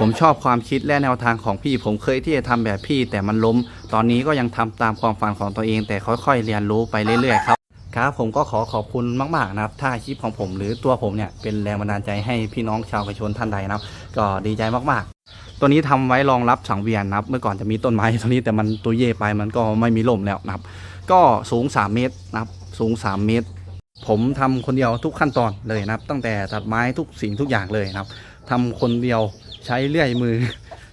ผมชอบความคิดและแนวทางของพี่ ผมเคยที่จะทำแบบพี่ แต่มันล้ม ตอนนี้ก็ยังทำตามความฝันของตัวเอง แต่ค่อยๆ เรียนรู้ไปเรื่อยๆครับครับผมก็ขอขอบคุณมากๆนะครับ ถ้าคลิปของผมหรือตัวผมเนี่ยเป็นแรงบันดาลใจให้พี่น้องชาวกระชนท่านใดนะครับ ก็ดีใจมากๆ ตัวนี้ทำไว้รองรับสังเวียนนะครับ เมื่อก่อนจะมีต้นไม้ตัวนี้แต่มันตัวเย่ไปมันก็ไม่มีล่มแล้วนะครับ ก็สูง 3 เมตรนะครับสูง 3 เมตร ผมทำคนเดียวทุกขั้นตอนเลยนะครับ ตั้งแต่ตัดไม้ทุกสิ่งทุกอย่างเลยนะครับทำคนเดียว ใช้เลื่อยมือ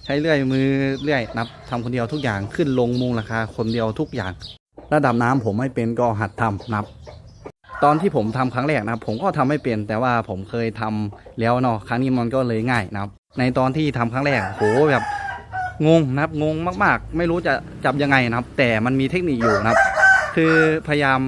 ใช้เลื่อยมือเลื่อยนับทำคนเดียวทุกอย่างขึ้นลงมุงราคาคนเดียวทุกอย่าง ระดับน้ำผมไม่เป็นก็หัดทำนับ ตอนที่ผมทำครั้งแรกนะครับ ผมก็ทำไม่เป็นแต่ว่าผมเคยทำแล้วเนาะครั้งนี้มันก็เลยง่ายนะครับ ในตอนที่ทำครั้งแรกโหแบบงงนะครับงงมาก ๆ ไม่รู้จะจับยังไงนะครับ แต่มันมีเทคนิคอยู่นะครับ คือพยายาม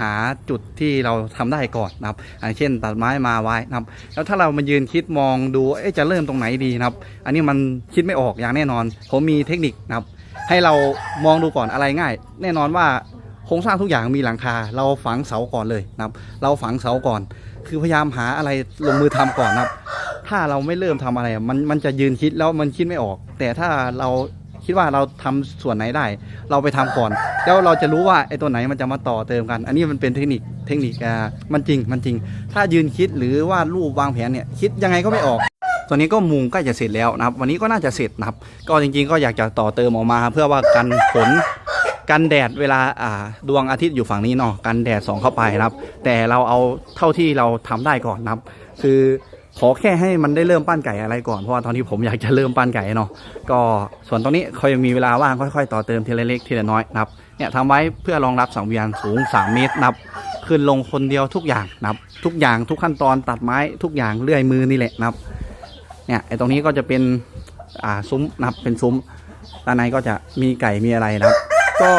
หาจุดที่เราทำได้ก่อนนะครับอย่างเช่นตัดไม้มาไว้นะครับ แล้วถ้าเรามายืนคิดมองดูจะเริ่มตรงไหนดีนะครับ อันนี้มันคิดไม่ออกอย่างแน่นอน ผมมีเทคนิคนะครับ ให้เรามองดูก่อนอะไรง่าย แน่นอนว่าโครงสร้างทุกอย่างมีหลังคา เราฝังเสาก่อนเลยนะครับ เราฝังเสาก่อน คือพยายามหาอะไรลงมือทำก่อนนะครับ ถ้าเราไม่เริ่มทำอะไรมันมันจะยืนคิดแล้วมันคิดไม่ออก แต่ถ้าเรา คิดว่าเราทำส่วนไหนได้ เราไปทำก่อน แล้วเราจะรู้ว่าไอ้ตัวไหนมันจะมาต่อเติมกัน อันนี้มันเป็นเทคนิคเทคนิคอ่ามันจริงมันจริง ถ้ายืนคิดหรือว่ารูปวางแผนเนี่ยคิดยังไงก็ไม่ออกตอนนี้ก็มุงใกล้จะเสร็จแล้วนะครับ วันนี้ก็น่าจะเสร็จนะครับ ก็จริงๆก็อยากจะต่อเติมออกมาเพื่อว่ากันฝน กันแดดเวลาอ่าดวงอาทิตย์อยู่ฝั่งนี้เนาะกันแดดส่องเข้าไปนะครับ แต่เราเอาเท่าที่เราทำได้ก่อนนะครับ คือขอแค่ให้มันได้เริ่มปั้นไก่อะไรก่อนเพราะว่าตอนนี้ผมอยากจะเริ่มปั้นไก่เนาะก็ส่วนตรงนี้เขายังมีเวลาว่างค่อยๆ ต่อเติมทีละเล็กทีละน้อยนะครับเนี่ยทำไว้เพื่อรองรับสังเวียนสูง 3 เมตรนะครับขึ้นลงคนเดียวทุกอย่างนะครับทุกอย่างทุกขั้นตอนตัดไม้ทุกอย่างเลื่อยมือนี่แหละนะครับเนี่ยไอตรงนี้ก็จะเป็นอ่าซุ้มนับเป็นซุ้มด้านในก็จะมีไก่มีอะไรนะครับ ก็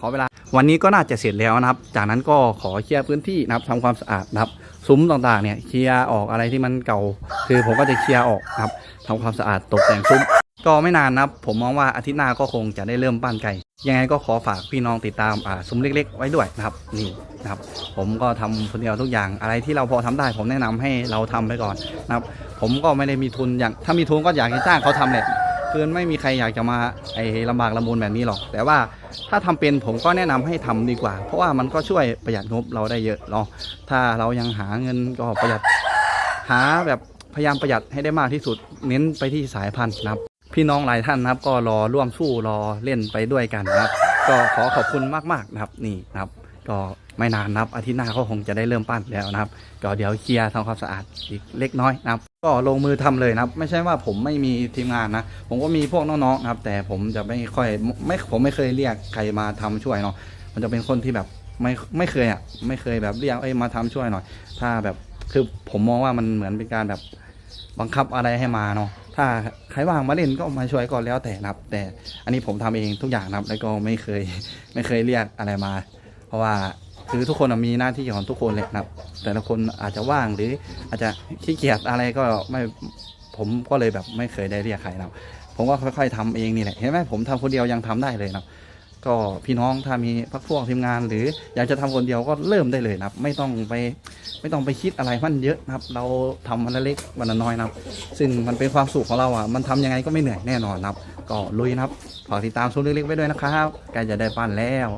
ขอเวลา วันนี้ก็น่าจะเสร็จแล้วนะครับ จากนั้นก็ขอเคลียร์พื้นที่นะครับทำความสะอาดนะครับซุ้มต่างๆเนี่ยเคลียร์ออกอะไรที่มันเก่า คือผมก็จะเคลียร์ออกครับทำความสะอาดตกแต่งซุ้มก็ไม่นานนะครับ ผมมองว่าอาทิตย์หน้าก็คงจะได้เริ่มปั้นไก่ ยังไงก็ขอฝากพี่น้องติดตามอ่าซุ้มเล็ก ๆ ไว้ด้วยนะครับนี่นะครับ ผมก็ทำคนเดียวทุกอย่างอะไรที่เราพอทำได้ ผมแนะนำให้เราทำไปก่อนนะครับ ผมก็ไม่ได้มีทุนอย่างถ้ามีทุนก็อยากจะจ้างเขาทำแหละ คือไม่มีใครอยากจะมาไอ้ลำบากลำบนแบบนี้หรอก แต่ว่าถ้าทำเป็นผมก็แนะนำให้ทำดีกว่า เพราะว่ามันก็ช่วยประหยัดงบเราได้เยอะเนาะถ้าเรายังหาเงินก็ประหยัดหาแบบพยายามประหยัดให้ได้มากที่สุด เน้นไปที่สายพันธุ์นะครับพี่น้องหลายท่านนะครับ ก็รอร่วมสู้รอเล่นไปด้วยกันนะครับ ก็ขอขอบคุณมากๆนะครับนี่นะครับ ก็ไม่นานนะครับอาทิตย์หน้าก็คงจะได้เริ่มปั้นแล้วนะครับ ก็เดี๋ยวเคลียร์ทำความสะอาดอีกเล็กน้อยนะครับก็ลงมือทำเลยนะครับ ไม่ใช่ว่าผมไม่มีทีมงานนะ ผมก็มีพวกน้องๆนะครับ แต่ผมจะไม่ค่อยไม่ผมไม่เคยเรียกใครมาทำช่วยเนาะมันจะเป็นคนที่แบบไม่ไม่เคยอะไม่เคยแบบเรียกเอ้ยมาทำช่วยหน่อย ถ้าแบบคือผมมองว่ามันเหมือนเป็นการแบบบังคับอะไรให้มาเนาะถ้าใครว่างมาเล่นก็มาช่วยก็แล้วแต่นะครับ แต่อันนี้ผมทำเองทุกอย่างนะครับ แล้วก็ไม่เคยไม่เคยเรียกอะไรมา เพราะว่าคือทุกคนอะมีหน้าที่ของทุกคนเลยนะครับ แต่ละคนอาจจะว่างหรืออาจจะขี้เกียจอะไรก็ไม่ผมก็เลยแบบไม่เคยได้เรียกใครนะครับผมก็ค่อย ๆทำเองนี่แหละเห็นไหมผมทำคนเดียวยังทำได้เลยนะครับก็พี่น้องถ้ามีพักพวกทีมงาน หรืออยากจะทำคนเดียวก็เริ่มได้เลยนะครับ ไม่ต้องไปไม่ต้องไปคิดอะไรมันเยอะนะครับ เราทำวันละเล็กวันละน้อยนะครับ ซึ่งมันเป็นความสุขของเราอะมันทำยังไงก็ไม่เหนื่อยแน่นอนนะครับ ก็ลุยนะครับฝากติดตามซูเล็กๆไว้ด้วยนะครับใกล้จะได้ปั้นแล้ว